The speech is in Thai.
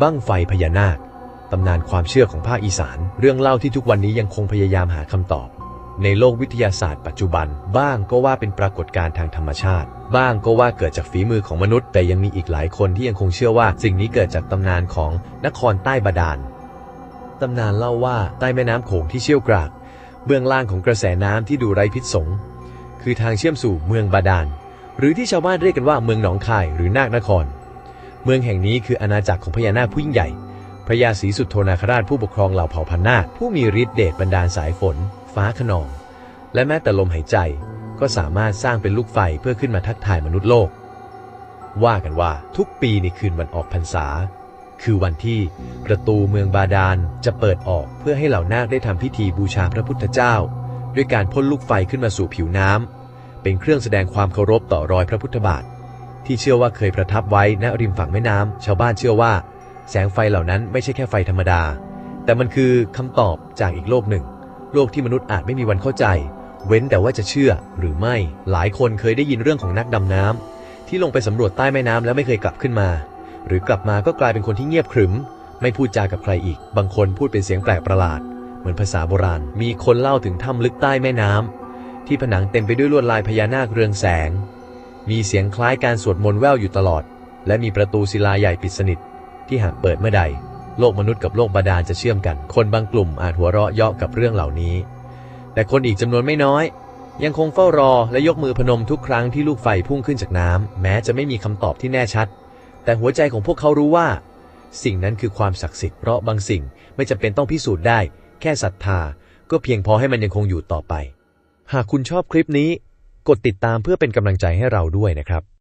บั้งไฟพญานาค ตำนานความเชื่อของภาคอีสาน เรื่องเล่าที่ทุกวันนี้ยังคงพยายามหาคำตอบ ในโลกวิทยาศาสตร์ปัจจุบัน บ้างก็ว่าเป็นปรากฏการณ์ทางธรรมชาติ บ้างก็ว่าเกิดจากฝีมือของมนุษย์ แต่ยังมีอีกหลายคนที่ยังคงเชื่อว่า สิ่งนี้เกิดจากตำนานของนครใต้บาดาล ตำนานเล่าว่าใต้แม่น้ำโขงที่เชี่ยวกราก เบื้องล่างของกระแสน้ำที่ดูไร้พิษสง คือทางเชื่อมสู่เมืองบาดาล หรือที่ชาวบ้านเรียกกันว่าเมืองหนองคายหรือนาคนคร เมืองแห่งนี้คืออาณาจักรของพญานาคผู้ยิ่งใหญ่ พระยาศรีสุดโทนาคราชผู้ปกครองเหล่าเผ่าพันนาคผู้มีฤทธิ์เดชบันดาลสายฝน ฟ้าขนอง และแม้แต่ลมหายใจ ก็สามารถสร้างเป็นลูกไฟเพื่อขึ้นมาทักทายมนุษย์โลก ว่ากันว่าทุกปีในคืนวันออกพรรษา คือวันที่ประตูเมืองบาดาลจะเปิดออกเพื่อให้เหล่านาคได้ทำพิธีบูชาพระพุทธเจ้า ด้วยการพ่นลูกไฟขึ้นมาสู่ผิวน้ำเป็นเครื่องแสดงความเคารพต่อรอยพระพุทธบาท ที่เชื่อว่าเคยประทับไว้ณริมฝั่งแม่น้ำชาวบ้านเชื่อว่า แสงไฟเหล่านั้นไม่ใช่แค่ไฟธรรมดา แต่มันคือคำตอบจากอีกโลกหนึ่ง โลกที่มนุษย์อาจไม่มีวันเข้าใจ เว้นแต่ว่าจะเชื่อหรือไม่หลายคนเคยได้ยินเรื่องของนักดำน้ำที่ลงไปสำรวจใต้แม่น้ำแล้วไม่เคยกลับขึ้นมา หรือกลับมาก็กลายเป็นคนที่เงียบขรึม ไม่พูดจากับใครอีก บางคนพูดเป็นเสียงแปลกประหลาด เหมือนภาษาโบราณ มีคนเล่าถึงถ้ำลึกใต้แม่น้ำที่ผนังเต็มไปด้วยลวดลายพญานาคเรืองแสง มีเสียงคล้ายการสวดมนต์แว่วอยู่ตลอด และมีประตูศิลาใหญ่ปิดสนิท ที่หากเปิดเมื่อใด โลกมนุษย์กับโลกบาดาลจะเชื่อมกัน คนบางกลุ่มอาจหัวเราะเยาะกับเรื่องเหล่านี้ แต่คนอีกจำนวนไม่น้อย ยังคงเฝ้ารอและยกมือพนมทุกครั้งที่ลูกไฟพุ่งขึ้นจากน้ำแม้จะไม่มีคำตอบที่แน่ชัด แต่หัวใจของพวกเขารู้ว่า สิ่งนั้นคือความศักดิ์สิทธิ์เพราะบางสิ่งไม่จำเป็นต้องพิสูจน์ได้ แค่ศรัทธา ก็เพียงพอให้มันยังคงอยู่ต่อไป หากคุณชอบคลิปนี้ กดติดตามเพื่อเป็นกำลังใจให้เราด้วยนะครับ